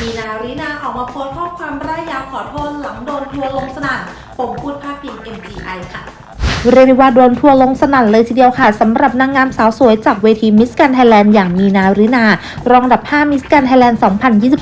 มีนารินาออกมาโพสต์ข้อความร่ายยาวขอโทษหลังโดนทัวร์ลงสนั่นปมพูดพาดพิง MGI ค่ะ เรียกได้ว่าโดนทัวลงสนั่นเลยทีเดียวค่ะสำหรับนางงามสาวสวยจากเวทีมิส s กนไทยแลนด์อย่างมีนารินา รองอันดับ 5 มิส s กนไทยแลนด์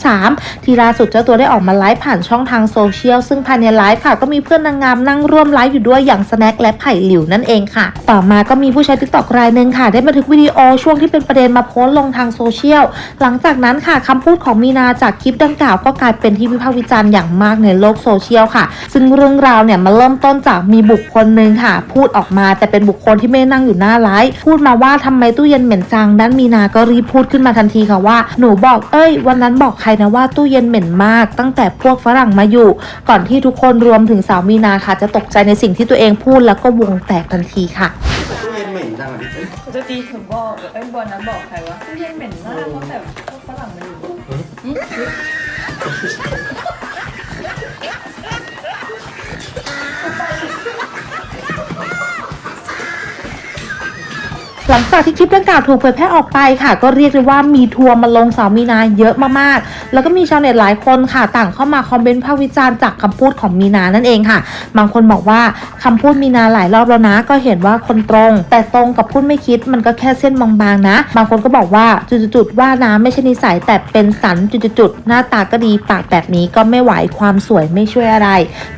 2023 ที่ล่าสุดเจ้าตัวได้ออกมาไลฟ์ผ่านช่องทางโซเชียล ซึ่งภายในไลฟ์ค่ะก็มีเพื่อนนางงามนั่งร่วมไลฟ์อยู่ด้วยอย่างสแน็คและไผ่หลิวนั่นเองค่ะ ต่อมาก็มีผู้ใช้ติ๊กต็อกรายหนึ่งค่ะ ได้บันทึกวิดีโอช่วงที่เป็นประเด็นมาโพสต์ลงทางโซเชียล หลังจากนั้นค่ะคำพูดของมีนาจากคลิปดังกล่าวก็กลายเป็นที่วิพากษ์วิจารณ์อย่างมากในโลกโซเชียลค่ะ ซึ่งเรื่องราวเนี่ยมาเริ่มต้นจากมีบุคคลหนึ่งค่ะพูดออกมา แต่เป็นบุคคลที่ไม่ได้นั่งอยู่หน้าไลฟ์พูดมาว่าทำไมตู้เย็นเหม็นจังด้านมีนาก็รีบพูดขึ้นมาทันทีค่ะว่า หนูบอกเอ้ย วันนั้นบอกใครนะว่าตู้เย็นเหม็นมาก ตั้งแต่พวกฝรั่งมาอยู่ ก่อนที่ทุกคนรวมถึงสาวมีนาค่ะ จะตกใจในสิ่งที่ตัวเองพูดแล้วก็วงแตกทันทีค่ะตู้เย็นเหม็นจังอะพี่เอ้ยจะตีถึงบอกเอ้ยบอลนั้นบอกใครวะตู้เย็นเหม็นมากเพราะแต่พวกฝรั่งมาอยู่ หลังจากที่คลิปดังกล่าวถูกเผยแพร่ออกไปค่ะ ก็เรียกได้ว่ามีทัวร์มาลงสาวมีนาเยอะมากๆ แล้วก็มีชาวเน็ตหลายคนค่ะ ต่างเข้ามาคอมเมนต์ภาควิจารณ์จากคำพูดของมีนานั่นเองค่ะ บางคนบอกว่าคำพูดมีนาหลายรอบแล้วนะ ก็เห็นว่าคนตรง แต่ตรงกับพูดไม่คิดมันก็แค่เส้นบางๆนะ บางคนก็บอกว่าจุดๆว่านะไม่ใช่นิสัยแต่เป็นสันจุดๆๆหน้าตาก็ดีปากแบบนี้ก็ไม่ไหวความสวยไม่ช่วยอะไร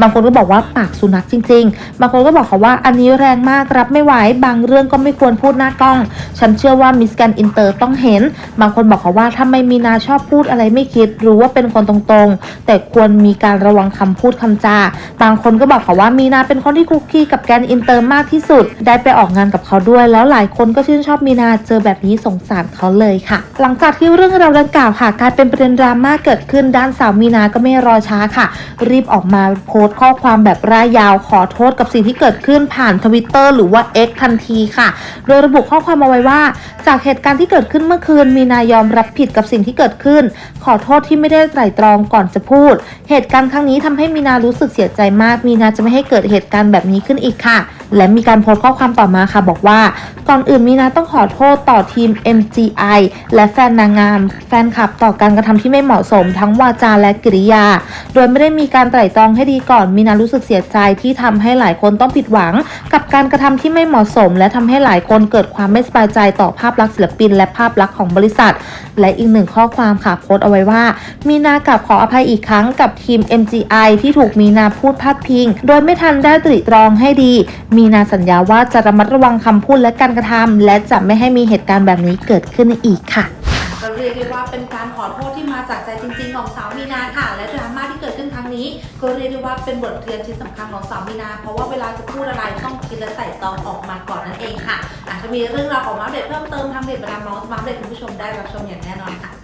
บางคนก็บอกว่าปากสุนัขจริง ๆ บางคนก็บอกเขาว่าอันนี้แรงมากรับไม่ไหวบางเรื่องก็ไม่ควรพูดหน้าก้อง ฉันเชื่อว่ามิสแกนอินเตอร์ต้องเห็น บางคนบอกเขาว่าทำไมมีนาชอบพูดอะไรไม่คิด รู้ว่าเป็นคนตรงๆ แต่ควรมีการระวังคำพูดคำจา บางคนก็บอกเขาว่ามีนาเป็นคนที่คุกคีกับแกนอินเตอร์มากที่สุด ได้ไปออกงานกับเขาด้วย แล้วหลายคนก็ชื่นชอบมีนาเจอแบบนี้สงสารเขาเลยค่ะ หลังจากที่เรื่องราวดังกล่าวค่ะกลายเป็นประเด็นดราม่าเกิดขึ้นด้านสาวมีนาก็ไม่รอช้าค่ะ รีบออกมาโพสต์ข้อความแบบร่ายยาวขอโทษกับสิ่งที่เกิดขึ้นผ่านทวิตเตอร์หรือว่า X ทันทีค่ะ โดยระบุข้อความเอาไว้ว่า จากเหตุการณ์ที่เกิดขึ้นเมื่อคืน มีนายอมรับผิดกับสิ่งที่เกิดขึ้น ขอโทษที่ไม่ได้ไตร่ตรองก่อนจะพูด เหตุการณ์ครั้งนี้ทำให้มีนารู้สึกเสียใจมาก มีนาจะไม่ให้เกิดเหตุการณ์แบบนี้ขึ้นอีกค่ะ และมีการโพสต์ข้อความต่อมาค่ะ บอกว่าก่อนอื่นมีนาต้องขอโทษต่อทีม MGI และแฟนนางงาม แฟนคลับต่อการกระทำที่ไม่เหมาะสมทั้งวาจาและกิริยา โดยไม่ได้มีการไตร่ตรองให้ดีก่อนมีนารู้สึกเสียใจที่ทำให้หลายคนต้องผิดหวัง กับการกระทำที่ไม่เหมาะสม และทำให้หลายคนเกิดความไม่สบายใจต่อภาพลักษณ์ศิลปิน และภาพลักษณ์ของบริษัท และอีกหนึ่งข้อความค่ะโพสต์เอาไว้ว่า มีนากับขออภัยอีกครั้งกับทีม MGI ที่ถูกมีนาพูดพาดพิง โดยไม่ทันได้ตรีตรองให้ดี มีีนาสัญญาว่าจะระมัดระวังคำพูดและการกระทำและจะไม่ให้มีเหตุการณ์แบบนี้เกิดขึ้นอีกค่ะก็เรียกได้ว่าเป็นการขอโทษที่มาจากใจจริงๆของสาวมีนาค่ะ และดราม่าที่เกิดขึ้นครั้งนี้ ก็เรียกได้ว่าเป็นบทเรียนชิ้นสำคัญของสาวมีนา เพราะว่าเวลาจะพูดอะไรต้องคิดและไต่ตองออกมาก่อนนั่นเองค่ะอาจจะมีเรื่องราวของมาอัปเดตเพิ่มเติมทางเพจบรรดามาส์มาอัปเดตคุณผู้ชมได้รับชมอย่างแน่นอนค่ะ